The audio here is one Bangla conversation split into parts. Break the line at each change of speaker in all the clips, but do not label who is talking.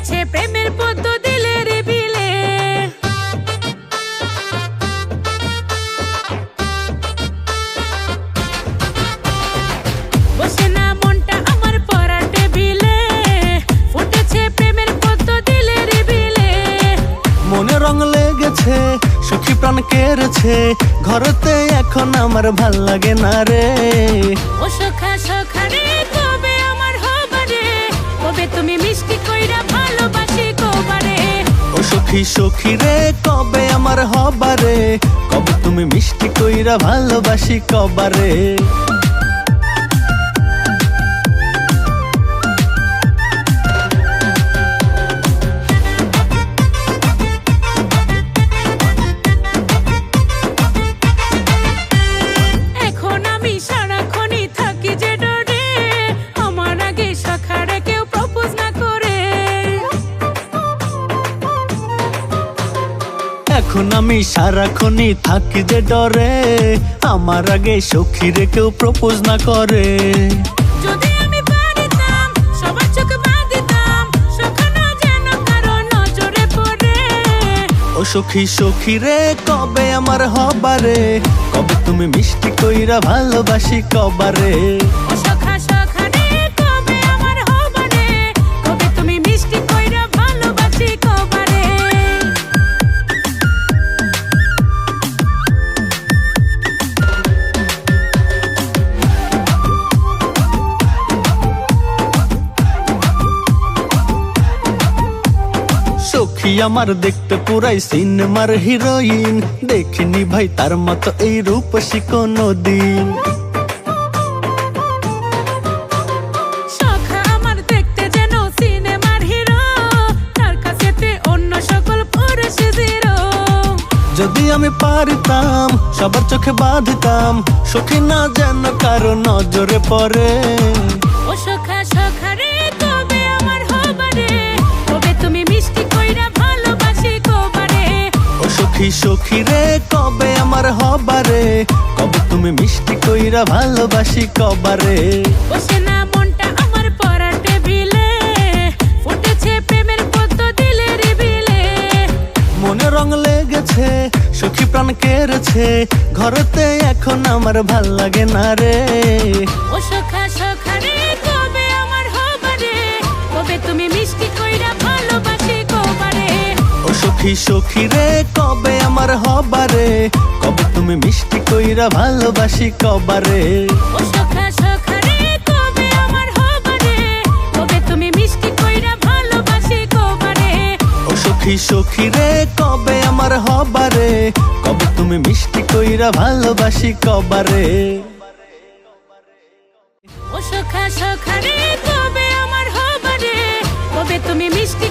গেছে প্রেমের পদ্ম দিলের বিলে। রং লেগেছে সুখী প্রাণ কেড়েছে ঘরতে এখন আমার ভালো লাগে না রে।
ও সখা সখা রে কবে আমার হবে কবে তুমি মিষ্টি
সখী সখী রে কবে আমার হবারে? কবে তুমি মিষ্টি কইরা ভালোবাসি কবারে?
এখন আমি সারাক্ষণই থাকি যে ডরে। আমার আগে সখীরে কেউ প্রপোজ না করে। যদি আমি পারিতাম সবার চোখ বাঁধিতাম সখানো যেন কারও নজরে পড়ে।
ও সখী সখী রে কবে আমার হবারে? কবে তুমি মিষ্টি কইরা ভালোবাসি কবারে?
সখী আমার
দেখতে পুরাই সিনেমার হিরোইন। দেখিনি ভাই তার মতো এই রূপসী কোনো দিন যদি আমি পারতাম সবার চোখে বাঁধতাম সখী না যেন কারও নজরে পড়ে।
ও সখা সখা
সখী রে কবে আমার হবারে? কবে তুমি মিষ্টি কইরা ভালোবাসি কবারে?
বসে না মনটা আমার পরার টেবিলে। ফুটেছে প্রেমের পদ্ম দিলে
মনে রং লেগেছে সখী প্রাণ কেড়েছে। ঘরতে এখন আমার ভালো লাগে না রে।
ও সখা সখা রে
সখী সখী রে কবে আমার হবারে? কবে তুমি মিষ্টি কইরা ভালোবাসি কবারে?
ও সখা সখা রে কবে আমার হবারে? কবে তুমি মিষ্টি কইরা ভালোবাসি কবারে?
ও সখী সখী রে কবে আমার হবারে? কবে তুমি মিষ্টি কইরা ভালোবাসি কবারে?
ও সখা সখা রে কবে আমার হবারে? কবে তুমি মিষ্টি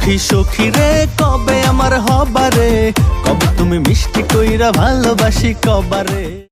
সখী সখী রে কবে আমার হবারে? কবে তুমি মিষ্টি কইরা ভালোবাসি কবারে?